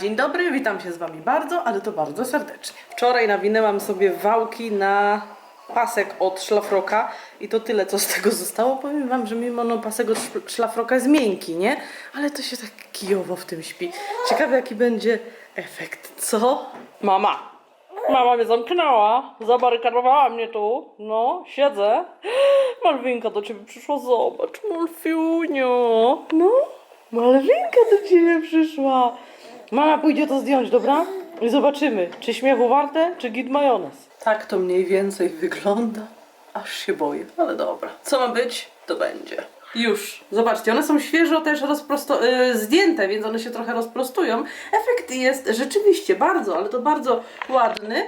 Dzień dobry, witam się z Wami bardzo, ale to bardzo serdecznie. Wczoraj nawinęłam sobie wałki na pasek od szlafroka i to tyle, co z tego zostało. Powiem Wam, że mimo no pasek od szl- szlafroka jest miękki, nie? Ale to się tak kijowo w tym śpi. Ciekawe, jaki będzie efekt, co? Mama! Mama mnie zamknęła, zabarykadowała mnie tu. No, siedzę. Malwinka do ciebie przyszła, zobacz, Malfiunio. No, Malwinka do ciebie przyszła. Mama pójdzie to zdjąć, dobra? I zobaczymy, czy śmiechu warte, czy git majonez. Tak to mniej więcej wygląda. Aż się boję, ale dobra. Co ma być, to będzie. Już. Zobaczcie, one są świeżo też rozprosto- y, zdjęte, więc one się trochę rozprostują. Efekt jest rzeczywiście bardzo, ale to bardzo ładny.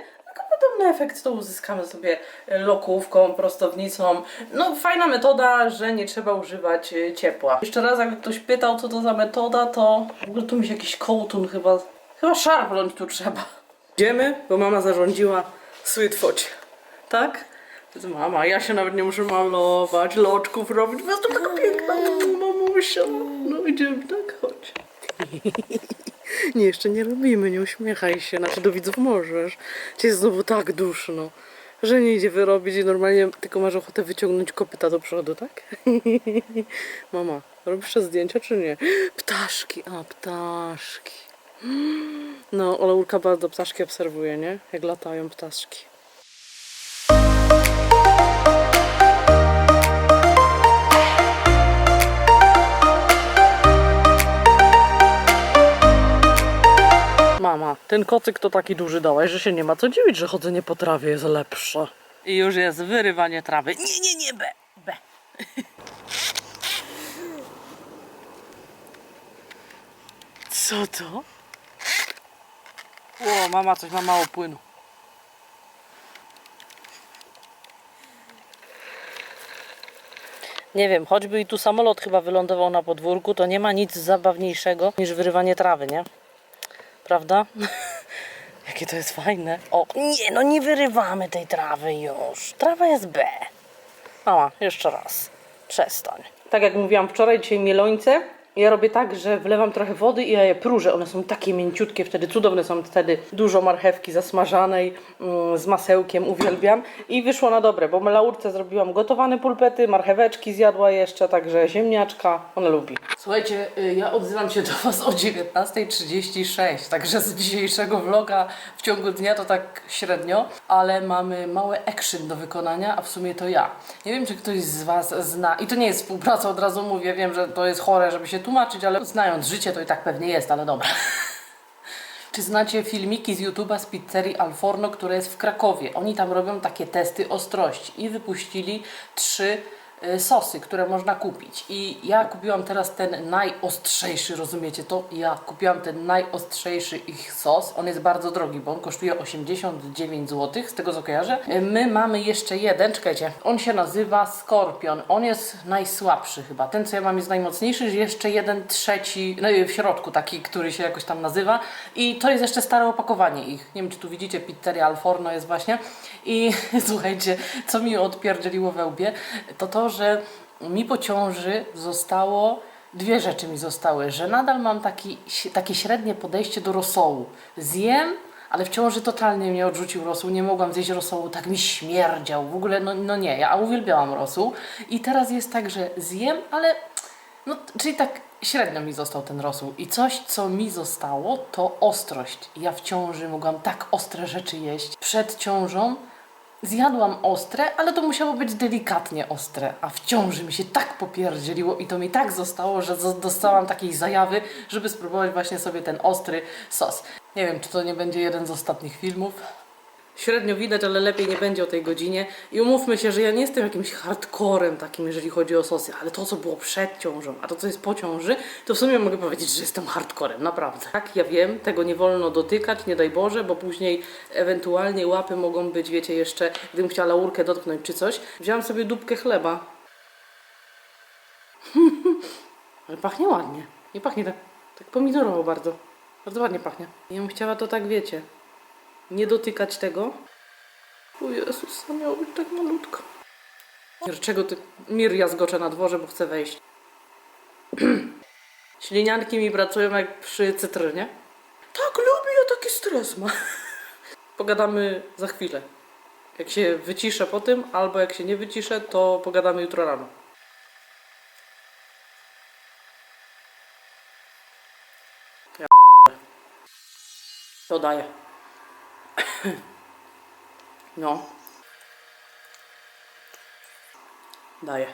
Podobny efekt to uzyskamy sobie lokówką, prostownicą. No fajna metoda, że nie trzeba używać y, ciepła. Jeszcze raz, jak ktoś pytał, co to za metoda, to w ogóle tu mi się jakiś kołtun chyba, chyba szarpnąć tu trzeba. Idziemy, bo mama zarządziła focie. Tak? Mama, ja się nawet nie muszę malować, loczków robić, bo jestem taka piękna mamusia. No idziemy, tak? Chodź. Nie, jeszcze nie robimy, nie uśmiechaj się, znaczy do widzów możesz. Cię jest znowu tak duszno, że nie idzie wyrobić i normalnie tylko masz ochotę wyciągnąć kopyta do przodu, tak? Mama, robisz jeszcze zdjęcia czy nie? Ptaszki, a ptaszki. No, Oleurka bardzo ptaszki obserwuje, nie? Jak latają ptaszki. Ten kocyk to taki duży dałaś, że się nie ma co dziwić, że chodzenie po trawie jest lepsze. I już jest wyrywanie trawy. Nie, nie, nie, be, be. Co to? O, mama coś ma mało płynu. Nie wiem, choćby i tu samolot chyba wylądował na podwórku, to nie ma nic zabawniejszego niż wyrywanie trawy, nie? Prawda? Jakie to jest fajne. O, nie, no nie wyrywamy tej trawy już. Trawa jest B. Mama, jeszcze raz. Przestań. Tak jak mówiłam wczoraj, dzisiaj mielońce. Ja robię tak, że wlewam trochę wody i ja je prużę. One są takie mięciutkie, wtedy cudowne są wtedy. Dużo marchewki zasmażanej mm, z masełkiem, uwielbiam. I wyszło na dobre, bo laurce zrobiłam gotowane pulpety, marcheweczki zjadła jeszcze, także ziemniaczka, ona lubi. Słuchajcie, y, ja odzywam się do Was o 19.36, także z dzisiejszego vloga w ciągu dnia to tak średnio, ale mamy mały action do wykonania, a w sumie to ja. Nie wiem, czy ktoś z Was zna, i to nie jest współpraca, od razu mówię, wiem, że to jest chore, żeby się tłumaczyć, ale znając życie, to i tak pewnie jest, ale dobra. Czy znacie filmiki z YouTube'a z pizzerii Alforno, która jest w Krakowie? Oni tam robią takie testy ostrości i wypuścili trzy sosy, które można kupić. I ja kupiłam teraz ten najostrzejszy, rozumiecie to? Ja kupiłam ten najostrzejszy ich sos. On jest bardzo drogi, bo on kosztuje 89 zł, z tego co kojarzę. Y, My mamy jeszcze jeden, czekajcie, on się nazywa Skorpion. On jest najsłabszy chyba. Ten, co ja mam, jest najmocniejszy, jeszcze jeden trzeci, no i w środku taki, który się jakoś tam nazywa. I to jest jeszcze stare opakowanie ich. Nie wiem, czy tu widzicie, pizzeria Alforno jest właśnie. I słuchajcie, co mi odpierdzieliło we łbie, to to, że mi po ciąży zostało dwie rzeczy mi zostały, że nadal mam taki, takie średnie podejście do rosołu. Zjem, ale w ciąży totalnie mnie odrzucił rosół, nie mogłam zjeść rosołu, tak mi śmierdział, w ogóle no, no nie, ja uwielbiałam rosół i teraz jest tak, że zjem, ale no, czyli tak średnio mi został ten rosół. I coś, co mi zostało, to ostrość. Ja w ciąży mogłam tak ostre rzeczy jeść. Przed ciążą zjadłam ostre, ale to musiało być delikatnie ostre. A w mi się tak popierdzieliło i to mi tak zostało, że dostałam takiej zajawy, żeby spróbować właśnie sobie ten ostry sos. Nie wiem, czy to nie będzie jeden z ostatnich filmów. Średnio widać, ale lepiej nie będzie o tej godzinie. I umówmy się, że ja nie jestem jakimś hardcorem takim, jeżeli chodzi o sosy, ale to, co było przed ciążą, a to, co jest po ciąży, to w sumie mogę powiedzieć, że jestem hardcorem, naprawdę. Tak, ja wiem, tego nie wolno dotykać, nie daj Boże, bo później ewentualnie łapy mogą być, wiecie, jeszcze, gdybym chciała laurkę dotknąć czy coś. Wziąłam sobie dupkę chleba. ale pachnie ładnie. Nie pachnie tak, tak pomidorowo bardzo. Bardzo ładnie pachnie. Ja bym chciała to tak, wiecie, nie dotykać tego. O Jezus, to miało być tak malutko. Mir, czego ty... Mir, ja zgoczę na dworze, bo chcę wejść. Ślinianki mi pracują jak przy cytrynie. lubi, a taki stres ma. Pogadamy za chwilę. Jak się wyciszę po tym, albo jak się nie wyciszę, to pogadamy jutro rano. Ja to daję. No. Daję.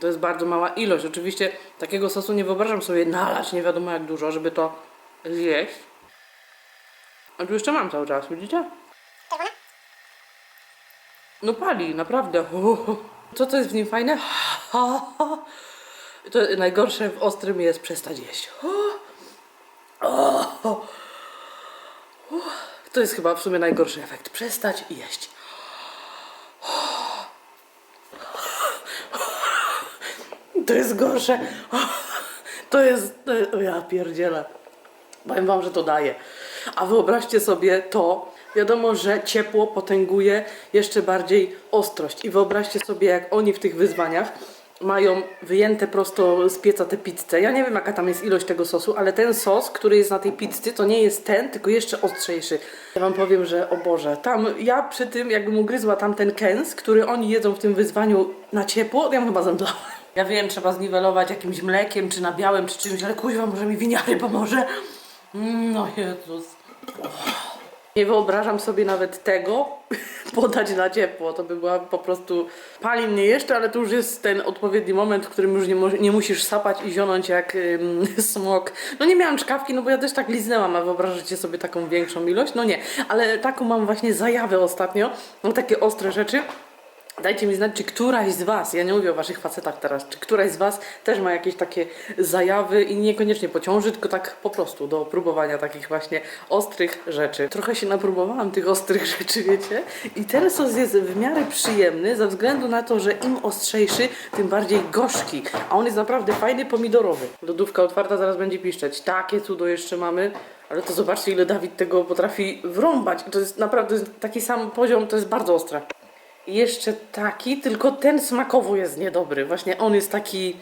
To jest bardzo mała ilość. Oczywiście takiego sosu nie wyobrażam sobie nalać nie wiadomo jak dużo, żeby to zjeść. A tu jeszcze mam cały czas, widzicie? No pali, naprawdę. Co to jest w nim fajne? To najgorsze w ostrym jest przestać jeść. To jest chyba w sumie najgorszy efekt. Przestać jeść. To jest gorsze. To jest. To jest o ja pierdzielę. Powiem wam, że to daje. A wyobraźcie sobie to. Wiadomo, że ciepło potęguje jeszcze bardziej ostrość. I wyobraźcie sobie, jak oni w tych wyzwaniach mają wyjęte prosto z pieca te pizzę. Ja nie wiem, jaka tam jest ilość tego sosu, ale ten sos, który jest na tej pizzy, to nie jest ten, tylko jeszcze ostrzejszy. Ja wam powiem, że o Boże, tam ja przy tym, jakbym ugryzła tam ten kęs, który oni jedzą w tym wyzwaniu na ciepło, to ja bym chyba zemdlała. Ja wiem, trzeba zniwelować jakimś mlekiem, czy nabiałem, czy czymś, ale kuźwa, może mi winiary pomoże. Mm, No Jezus. Nie wyobrażam sobie nawet tego podać na ciepło. To by była po prostu. Pali mnie jeszcze, ale to już jest ten odpowiedni moment, w którym już nie, nie musisz sapać i zionąć jak ym, smok. No nie miałam czkawki, no bo ja też tak liznęłam, a wyobrażacie sobie taką większą ilość? No nie, ale taką mam właśnie zajawę ostatnio. Mam takie ostre rzeczy. Dajcie mi znać, czy któraś z Was, ja nie mówię o Waszych facetach teraz, czy któraś z Was też ma jakieś takie zajawy i niekoniecznie po ciąży, tylko tak po prostu do próbowania takich właśnie ostrych rzeczy. Trochę się napróbowałam tych ostrych rzeczy, wiecie? I ten sos jest w miarę przyjemny ze względu na to, że im ostrzejszy, tym bardziej gorzki. A on jest naprawdę fajny, pomidorowy. Lodówka otwarta, zaraz będzie piszczeć. Takie cudo jeszcze mamy. Ale to zobaczcie, ile Dawid tego potrafi wrąbać. To jest naprawdę taki sam poziom, to jest bardzo ostre. Jeszcze taki, tylko ten smakowo jest niedobry. Właśnie on jest taki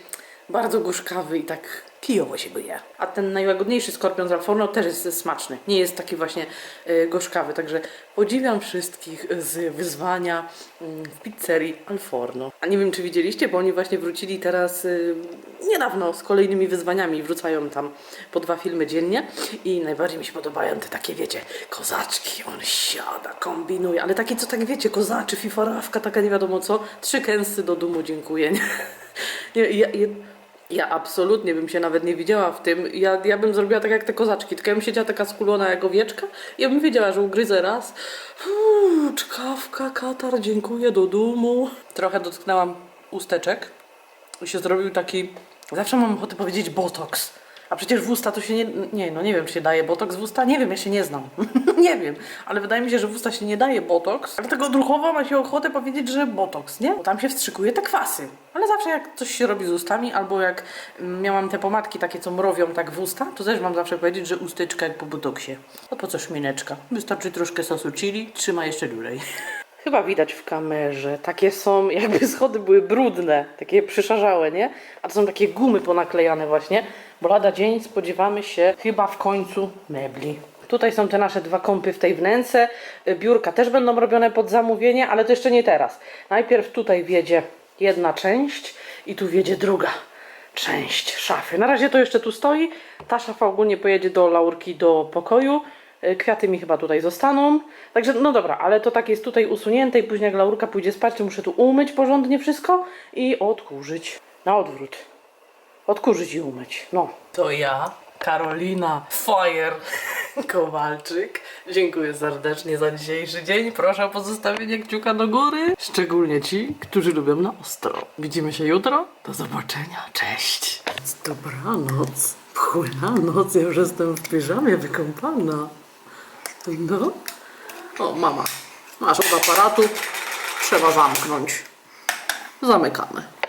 bardzo gorzkawy i tak kijowo się go. A ten najłagodniejszy skorpion z Alforno też jest smaczny. Nie jest taki właśnie e, gorzkawy. Także podziwiam wszystkich z wyzwania mm, w pizzerii Alforno. A nie wiem, czy widzieliście, bo oni właśnie wrócili teraz y, niedawno z kolejnymi wyzwaniami. Wrzucają tam po dwa filmy dziennie i najbardziej mi się podobają te takie, wiecie, kozaczki. On siada, kombinuje, ale takie, co tak wiecie, kozaczy, fiforawka, taka nie wiadomo co. Trzy kęsy do dumu, dziękuję. Nie, ja, ja, ja absolutnie bym się nawet nie widziała w tym. Ja, ja bym zrobiła tak jak te kozaczki, tylko ja bym siedziała taka skulona jak owieczka i ja bym wiedziała, że ugryzę raz. Uuu, czkawka, katar, dziękuję, do dumu. Trochę dotknęłam usteczek i się zrobił taki... Zawsze mam ochotę powiedzieć botox. A przecież w usta to się nie... Nie, no nie wiem, czy się daje botox w usta. Nie wiem, ja się nie znam. nie wiem, ale wydaje mi się, że w usta się nie daje botox. Dlatego odruchowo ma się ochotę powiedzieć, że botox, nie? Bo tam się wstrzykuje te kwasy. Ale zawsze jak coś się robi z ustami, albo jak mm, miałam te pomadki takie, co mrowią tak w usta, to też mam zawsze powiedzieć, że usteczka jak po botoksie. No po co szmineczka? Wystarczy troszkę sosu chili, trzyma jeszcze dłużej. Chyba widać w kamerze. Takie są, jakby schody były brudne, takie przyszarzałe, nie? A to są takie gumy ponaklejane właśnie, bo lada dzień spodziewamy się chyba w końcu mebli. Tutaj są te nasze dwa kąpy w tej wnęce. Y, Biurka też będą robione pod zamówienie, ale to jeszcze nie teraz. Najpierw tutaj wiedzie jedna część i tu wiedzie druga część szafy. Na razie to jeszcze tu stoi. Ta szafa ogólnie pojedzie do Laurki do pokoju. Y, Kwiaty mi chyba tutaj zostaną. Także no dobra, ale to tak jest tutaj usunięte i później jak Laurka pójdzie spać, to muszę tu umyć porządnie wszystko i odkurzyć. Na odwrót. Odkurzyć i umyć. No. To ja, Karolina Fire Kowalczyk. Dziękuję serdecznie za dzisiejszy dzień. Proszę o pozostawienie kciuka do góry. Szczególnie ci, którzy lubią na ostro. Widzimy się jutro. Do zobaczenia. Cześć. Dobranoc. Noc. Ja już jestem w piżamie wykąpana. No. O, mama. Masz od aparatu. Trzeba zamknąć. Zamykamy.